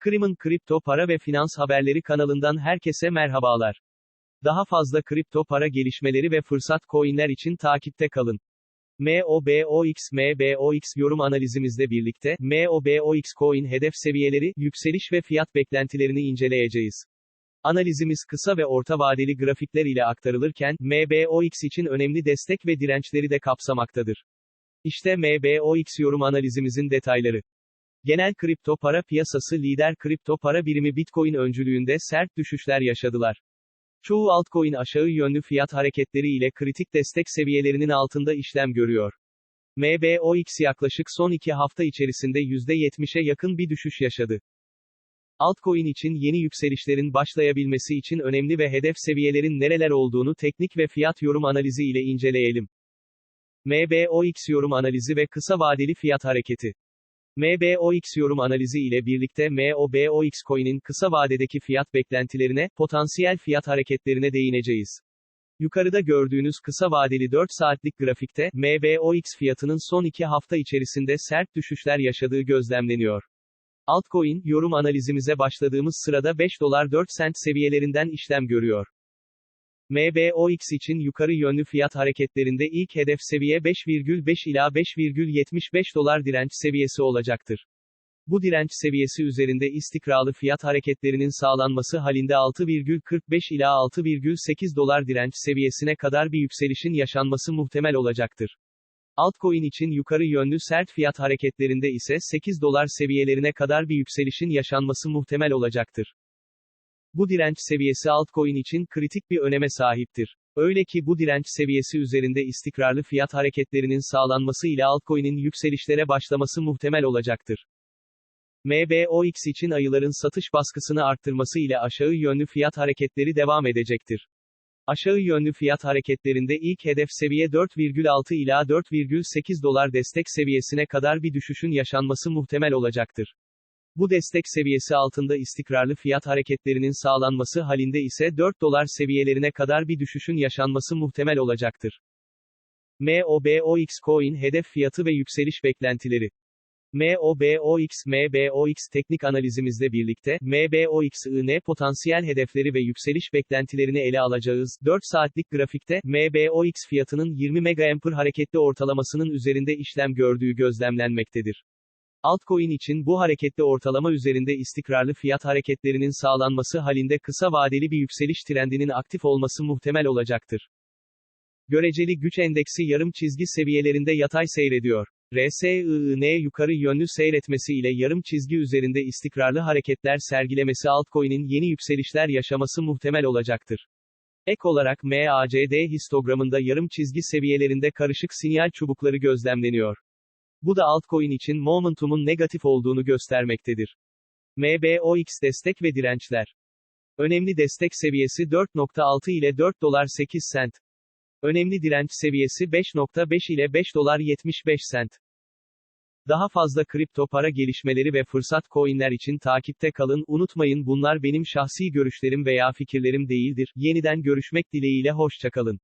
Krim'in kripto para ve finans haberleri kanalından herkese merhabalar. Daha fazla kripto para gelişmeleri ve fırsat coinler için takipte kalın. MOBOX MBOX yorum analizimizle birlikte, MOBOX coin hedef seviyeleri, yükseliş ve fiyat beklentilerini inceleyeceğiz. Analizimiz kısa ve orta vadeli grafikler ile aktarılırken, MBOX için önemli destek ve dirençleri de kapsamaktadır. İşte MBOX yorum analizimizin detayları. Genel kripto para piyasası lider kripto para birimi Bitcoin öncülüğünde sert düşüşler yaşadılar. Çoğu altcoin aşağı yönlü fiyat hareketleri ile kritik destek seviyelerinin altında işlem görüyor. MBOX yaklaşık son iki hafta içerisinde %70'e yakın bir düşüş yaşadı. Altcoin için yeni yükselişlerin başlayabilmesi için önemli ve hedef seviyelerin nereler olduğunu teknik ve fiyat yorum analizi ile inceleyelim. MBOX yorum analizi ve kısa vadeli fiyat hareketi. MBOX yorum analizi ile birlikte MOBOX coin'in kısa vadedeki fiyat beklentilerine, potansiyel fiyat hareketlerine değineceğiz. Yukarıda gördüğünüz kısa vadeli 4 saatlik grafikte, MBOX fiyatının son 2 hafta içerisinde sert düşüşler yaşadığı gözlemleniyor. Altcoin, yorum analizimize başladığımız sırada 5 dolar 4 sent seviyelerinden işlem görüyor. MBOX için yukarı yönlü fiyat hareketlerinde ilk hedef seviye 5,5 ila 5,75 dolar direnç seviyesi olacaktır. Bu direnç seviyesi üzerinde istikrarlı fiyat hareketlerinin sağlanması halinde 6,45 ila 6,8 dolar direnç seviyesine kadar bir yükselişin yaşanması muhtemel olacaktır. Altcoin için yukarı yönlü sert fiyat hareketlerinde ise 8 dolar seviyelerine kadar bir yükselişin yaşanması muhtemel olacaktır. Bu direnç seviyesi altcoin için kritik bir öneme sahiptir. Öyle ki bu direnç seviyesi üzerinde istikrarlı fiyat hareketlerinin sağlanması ile altcoin'in yükselişlere başlaması muhtemel olacaktır. MBOX için ayıların satış baskısını arttırması ile aşağı yönlü fiyat hareketleri devam edecektir. Aşağı yönlü fiyat hareketlerinde ilk hedef seviye 4,6 ila 4,8 dolar destek seviyesine kadar bir düşüşün yaşanması muhtemel olacaktır. Bu destek seviyesi altında istikrarlı fiyat hareketlerinin sağlanması halinde ise 4 dolar seviyelerine kadar bir düşüşün yaşanması muhtemel olacaktır. MOBOX coin hedef fiyatı ve yükseliş beklentileri. MOBOX MBOX teknik analizimizle birlikte, MBOX'ın potansiyel hedefleri ve yükseliş beklentilerini ele alacağız. 4 saatlik grafikte, MBOX fiyatının 20 MA hareketli ortalamasının üzerinde işlem gördüğü gözlemlenmektedir. Altcoin için bu hareketli ortalama üzerinde istikrarlı fiyat hareketlerinin sağlanması halinde kısa vadeli bir yükseliş trendinin aktif olması muhtemel olacaktır. Göreceli güç endeksi yarım çizgi seviyelerinde yatay seyrediyor. RSI'ın yukarı yönlü seyretmesi ile yarım çizgi üzerinde istikrarlı hareketler sergilemesi altcoin'in yeni yükselişler yaşaması muhtemel olacaktır. Ek olarak MACD histogramında yarım çizgi seviyelerinde karışık sinyal çubukları gözlemleniyor. Bu da altcoin için momentumun negatif olduğunu göstermektedir. MBOX destek ve dirençler. Önemli destek seviyesi 4.6 ile 4 dolar 8 sent. Önemli direnç seviyesi 5.5 ile 5 dolar 75 sent. Daha fazla kripto para gelişmeleri ve fırsat coinler için takipte kalın. Unutmayın bunlar benim şahsi görüşlerim veya fikirlerim değildir. Yeniden görüşmek dileğiyle hoşçakalın.